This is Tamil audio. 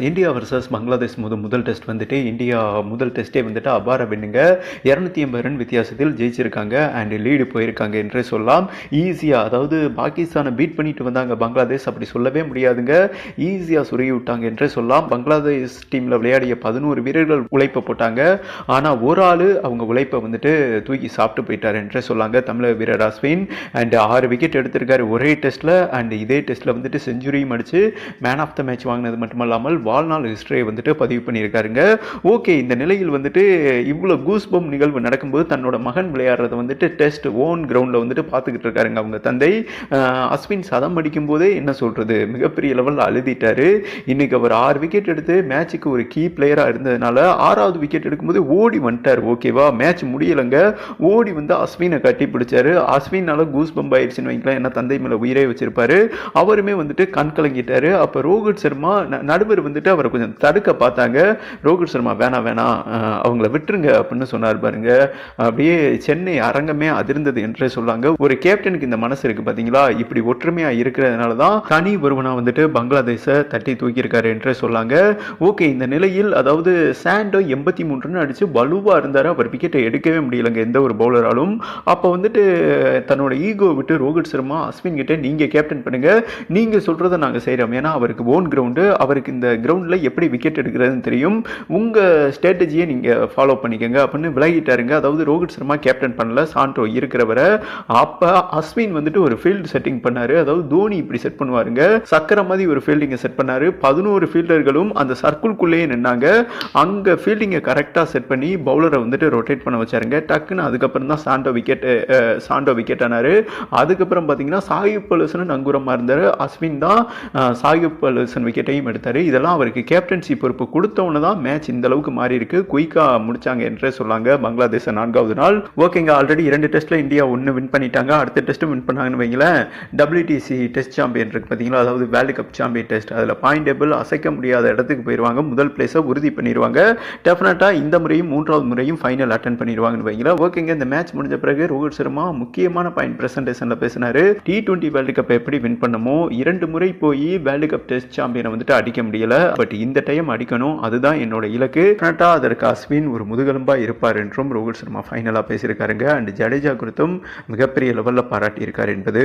இந்தியா வர்சஸ் பங்களாதேஷ் முதல் முதல் டெஸ்ட் வந்துட்டு இந்தியா முதல் டெஸ்ட்டே வந்துட்டு அபார வின்னுங்க. இரநூத்தி எண்பது ரன் வித்தியாசத்தில் ஜெயிச்சிருக்காங்க அண்ட் லீடு போயிருக்காங்க என்றே சொல்லலாம். ஈஸியாக அதாவது பாகிஸ்தானை பீட் பண்ணிட்டு வந்தாங்க பங்களாதேஷ் அப்படி சொல்லவே முடியாதுங்க. ஈஸியாக சுருகி விட்டாங்க என்றே சொல்லலாம். பங்களாதேஷ் டீமில் விளையாடிய பதினோரு வீரர்கள் உழைப்பை போட்டாங்க. ஆனால் ஒரு ஆள் அவங்க உழைப்பை வந்துட்டு தூக்கி சாப்பிட்டு போயிட்டார் என்றே சொல்லாங்க தமிழக வீரர் அஸ்வின். அண்ட் ஆறு விக்கெட் எடுத்திருக்காரு ஒரே டெஸ்ட்டில் அண்ட் இதே டெஸ்ட்டில் வந்துட்டு செஞ்சுரியும் அடித்து மேன் ஆஃப் த மேட்ச் வாங்கினது மட்டுமல்லாமல் வாழ்நாள் ஹிஸ்டரியை வந்துட்டு பதிவு பண்ணியிருக்காருங்க. ஓகே இந்த நிலையில் வந்துட்டு இவ்வளோ கூஸ்பம் நிகழ்வு நடக்கும்போது தன்னோட மகன் விளையாடுறத வந்துட்டு டெஸ்ட் ஓன் கிரவுண்டில் வந்துட்டு பார்த்துக்கிட்டு இருக்காருங்க அவங்க தந்தை. அஸ்வின் சதம் அடிக்கும் போதே என்ன சொல்கிறது மிகப்பெரிய லெவலில் அழுதிட்டாரு. இன்னைக்கு அவர் ஆறு விக்கெட் எடுத்து மேட்சுக்கு ஒரு கீ பிளேயராக இருந்ததுனால ஆறாவது விக்கெட் எடுக்கும்போது ஓடி வந்துட்டார். ஓகேவா மேட்ச் முடியலைங்க. ஓடி வந்து அஸ்வினை கட்டி பிடிச்சாரு. அஸ்வினால் கூஸ் பம்ப் ஆயிடுச்சுன்னு வைக்கலாம் என்ன தந்தை மேலே உயிரே வச்சிருப்பாரு. அவருமே வந்துட்டு கண் கலங்கிட்டாரு அப்போ ரோஹித் சர்மா ந- நடுவர் வந்துட்டு அவரை கொஞ்சம் தடுக்க பார்த்தாங்க. ரோஹித் சர்மா வேணாம் வேணாம் அவங்கள விட்டுருங்க அப்படின்னு சொன்னார் பாருங்க. அப்படியே சென்னை அரங்கமே அதிர்ந்தது என்றே சொல்லாங்க. ஒரு கேப்டனுக்கு இந்த மனசு இருக்கு பாத்தீங்களா? இப்படி ஒற்றுமையா இருக்கிறதுனால தான் தனி ஒருவனா வந்துட்டு பங்களாதேஷை தட்டி தூக்கியிருக்காரு என்றே சொல்லாங்க. ஓகே இந்த நிலையில் அதாவது சாண்டோ எண்பத்தி மூன்றுன்னு அடித்து அடிச்சு வலுவா இருந்தாரு. அவர் விக்கெட்டை எடுக்கவே முடியலங்க எந்த ஒரு பவுலராலும் அப்போ வந்துட்டு தன்னோட ஈகோ விட்டு ரோஹித் சர்மா அஸ்வின் கிட்ட நீங்க கேப்டன் பண்ணுங்க. நீங்க சொல்றதை நாங்க செய்கிறோம் ஏன்னா அவருக்கு ஓன் கிரவுண்டு அவருக்கு இந்த கிரவுண்டில் எப்படி விக்கெட் எடுக்கிறதுன்னு தெரியும். உங்கள் ஸ்ட்ராட்டஜியை நீங்கள் ஃபாலோ பண்ணிக்கோங்க அப்படின்னு விலகிட்டாருங்க. அதாவது ரோஹித் சர்மா கேப்டன் பண்ணல சாண்டோ இருக்கிறவரை. அப்போ அஸ்வின் வந்துட்டு ஒரு ஃபீல்டு செட்டிங் பண்ணார். அதாவது தோனி இப்படி செட் பண்ணுவாருங்க. சக்கர மாதிரி ஒரு ஃபீல்டிங்கை செட் பண்ணார். பதினோரு ஃபீல்டர்களும் அந்த சர்க்கிள்குள்ளேயே நின்னாங்க. அங்கே ஃபீல்டிங்கை கரெக்டாக செட் பண்ணி பவுலரை வந்துட்டு ரொட்டேட் பண்ண வச்சாருங்க. டக்குன்னு அதுக்கப்புறம் தான் சாண்டோ விக்கெட் சாண்டோ விக்கெட் ஆனார். அதுக்கப்புறம் பார்த்தீங்கன்னா சாகிப் பலுசன் நங்கூரமாக இருந்தார். அஸ்வின் தான் சாகிப் பலுசன் விக்கெட்டையும் எடுத்தார். இதெல்லாம் அவருக்கு கேப்டன்சி பொறுப்பு கொடுத்தவொன்னு தான் மேட்ச் இந்த அளவுக்கு மாறி இருக்கு குயிக்காக முடிச்சாங்க என்றே சொல்லாங்க. பங்களாதேச நான்காவது நாள். ஓகேங்க ஆல்ரெடி இரண்டு டெஸ்ட்ல இந்தியா ஒன்று வின் பண்ணிட்டாங்க. அடுத்த டெஸ்ட்டும் வின் பண்ணாங்கன்னு வைங்களேன். டபிள்யூடிசி டெஸ்ட் சாம்பியன் இருக்கு பார்த்தீங்களா? அதாவது வேர்ல்டு கப் சாம்பியன் டெஸ்ட் அதில் பாயிண்ட் டேபிள் அசைக்க முடியாத இடத்துக்கு போயிடுவாங்க முதல் பிளேஸை உறுதி பண்ணிடுவாங்க டெஃபினட்டாக இந்த முறையும் மூன்றாவது முறையும் ஃபைனல் அட்டன் பண்ணிடுவாங்கன்னு வைங்களா ஓகேங்க இந்த மேட்ச் முடிஞ்ச பிறகு ரோஹித் சர்மா முக்கியமான பாயிண்ட் பிரசன்டேஷனில் பேசினாரு. டி டுவெண்ட்டி வேர்ல்டு கப் எப்படி வின் பண்ணமோ இரண்டு முறை போய் வேர்ல்டு கப் டெஸ்ட் சாம்பியனை வந்துட்டு அடிக்க முடியல. பட் இந்த டைம் அடிக்கணும் அதுதான் என்னோட இலக்கு. டெஃபினட்டாக அதற்கு அஸ்வின் ஒரு முதுகெலும்பா இருப்பார் என்றும் ரோஹித் சர்மா ஃபைனலாக பேசியிருக்காருங்க. அண்ட் ஜடேஜா குறித்தும் மிகப்பெரிய லெவலில் பாராட்டியிருக்கார் என்பது